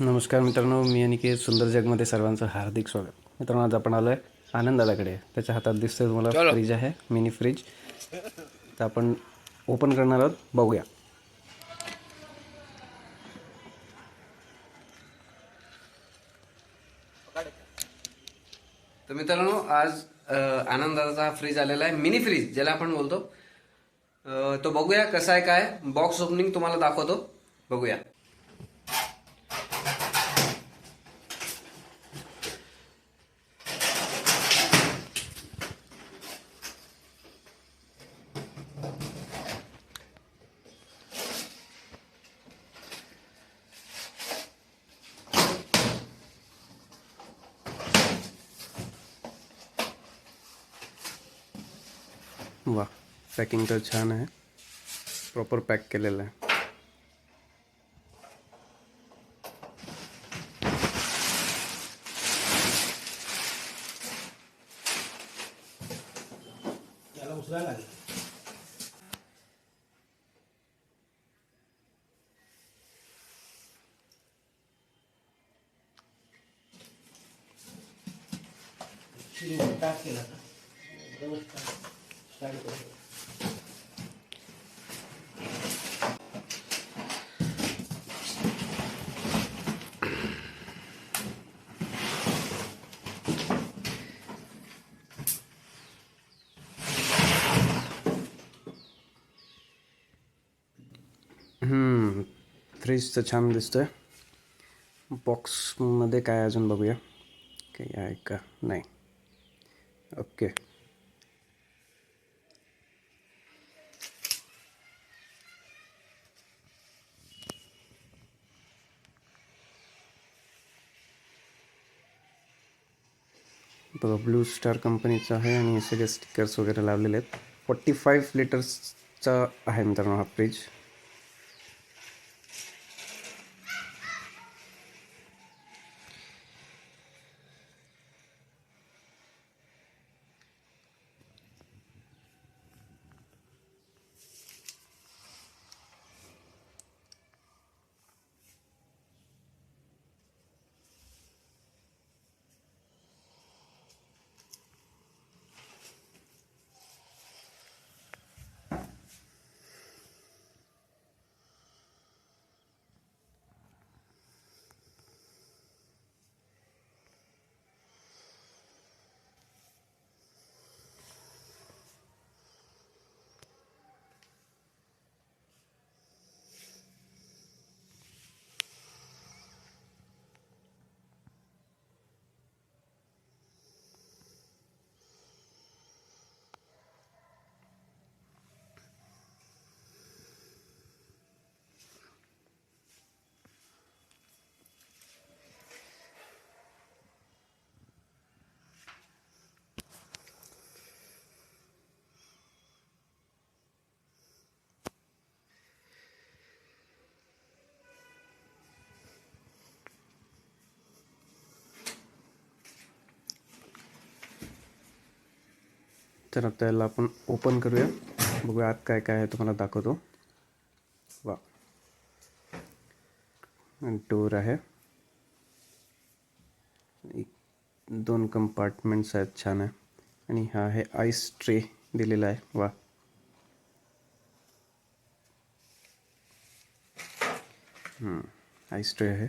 नमस्कार मित्रांनो मी अनिकेत सुंदर जगमध्ये सर्वांचं हार्दिक स्वागत. मित्रांनो आज आपण आलो आहे आनंद दादाकडे. त्याच्या हातात दिसतंय तुम्हाला फ्रीज आहे मिनी फ्रीज तर आपण ओपन करणार आहोत बघूया. तर मित्रांनो आज आनंद दादाचा हा फ्रीज आलेला आहे मिनी फ्रीज ज्याला आपण बोलतो. तो बघूया कसा आहे काय? बॉक्स ओपनिंग तुम्हाला दाखवतो. बघूया. वा पॅकिंग तर छान आहे. प्रॉपर पॅक केलेलं आहे. टाक केला फ्रीज तर छान दिसतोय. बॉक्समध्ये काय अजून बघूया. काही आहे का? नाही. ओके बघा ब्लू स्टार कंपनीचं आहे आणि हे सगळे स्टिकर्स वगैरे लावलेले आहेत. फोर्टी फाईव्ह लिटर्सचा आहे मित्रांनो हा फ्रीज तर आता याला आपण ओपन करूया. बघूया आत काय काय आहे तुम्हाला दाखवतो. वा. डोर आहे. दोन कंपार्टमेंट्स आहेत. छान आणि हा आहे आईस ट्रे दिलेला आहे. वा. आईस ट्रे आहे.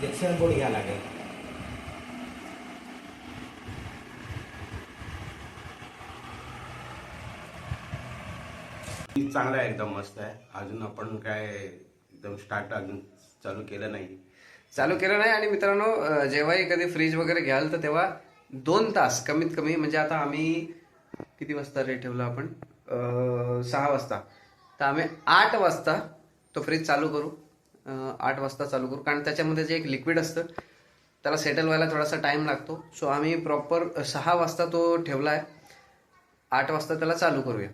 इंजेक्शन बोर्ड घ्यावं लागेल. चांगला आहे एकदम मस्त आहे. अजून आपण काय एकदम स्टार्ट अजून चालू केलं नाही. चालू केलं नाही आणि मित्रांनो जेव्हाही कधी फ्रीज वगैरे घ्याल तर तेव्हा दोन तास कमीत कमी म्हणजे आता आम्ही किती वाजता रेट ठेवला आपण? सहा वाजता. तर आम्ही आठ वाजता तो फ्रीज चालू करू. आठ वाजता चालू करू. कारण त्याच्यामध्ये जे एक लिक्विड असतं त्याला सेटल व्हायला थोडासा टाइम लागतो. सो आम्ही प्रॉपर सहा वाजता तो ठेवला आहे आठ वाजता त्याला चालू करूया.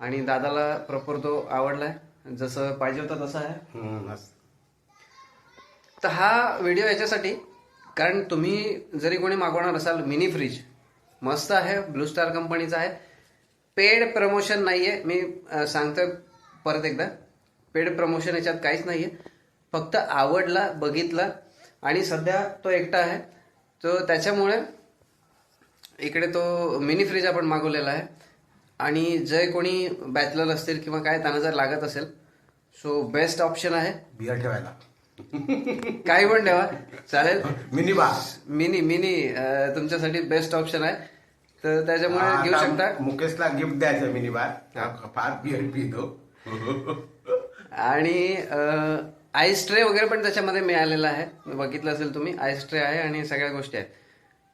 आणि दादाला प्रॉपर तो आवडलाय. जसं पाहिजे होता तसा आहे. तर हा व्हिडिओ याच्यासाठी कारण तुम्ही जरी कोणी मागवणार असाल मिनी फ्रीज मस्त आहे ब्लू स्टार कंपनीचा आहे. पेड प्रमोशन नाहीये. मी अं, सांगतोय परत एकदा. पेड प्रमोशन याच्यात काहीच नाहीये. फक्त आवडला बघितला आणि सध्या तो एकटा आहे. तो त्याच्यामुळे इकडे तो मिनी फ्रीज आपण मागवलेला आहे. आणि जे कोणी बॅचलर असतील किंवा काय त्यांना जर लागत असेल सो बेस्ट ऑप्शन आहे. बियर ठेवायला. काही पण ठेवा. चालेल. Mini bar. मिनी मिनी तुमच्यासाठी बेस्ट ऑप्शन आहे. तर त्याच्यामुळे घेऊ शकता. मुकेशला गिफ्ट द्यायचं मिनी बार. फार बियर पितो. आणि आईस्ट्रे वगैरे पण त्याच्यामध्ये मिळालेला आहे. बघितलं असेल तुम्ही आईस्ट्रे आहे आणि सगळ्या गोष्टी आहेत.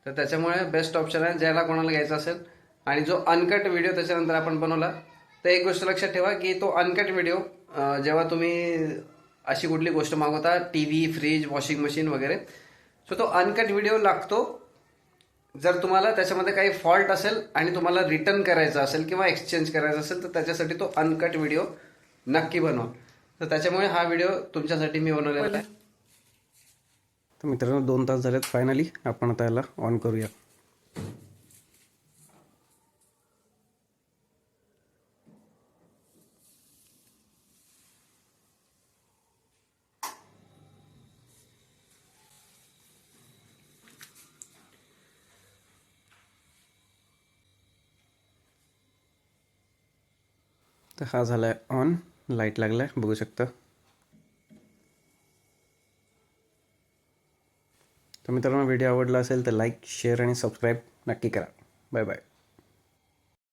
तर त्याच्यामुळे बेस्ट ऑप्शन आहे ज्याला कोणाला घ्यायचा असेल. आणि जो अनकट व्हिडिओ त्याच्यानंतर आपण बनवला तर एक गोष्ट लक्षात ठेवा की तो अनकट व्हिडिओ जेव्हा तुम्ही अशी कुठली गोष्ट मागवता T V fridge washing machine वगैरे सो तो अनकट व्हिडिओ लागतो. जर तुम्हाला त्याच्यामध्ये काही फॉल्ट असेल आणि तुम्हाला रिटर्न करायचं असेल किंवा एक्सचेंज करायचं असेल तर त्याच्यासाठी तो अनकट व्हिडिओ नक्की बनवा. तर त्याच्यामुळे हा व्हिडिओ तुमच्यासाठी मी बनवलेला आहे. तर मित्रांनो दोन तास झालेत फायनली आपण आता याला ऑन करूया. तर हा झाला आहे ऑन लाइट लागला आहे बघू शकता. तर मित्रांनो व्हिडिओ आवडला असेल तर लाईक शेअर आणि सबस्क्राईब नक्की करा. Bye bye.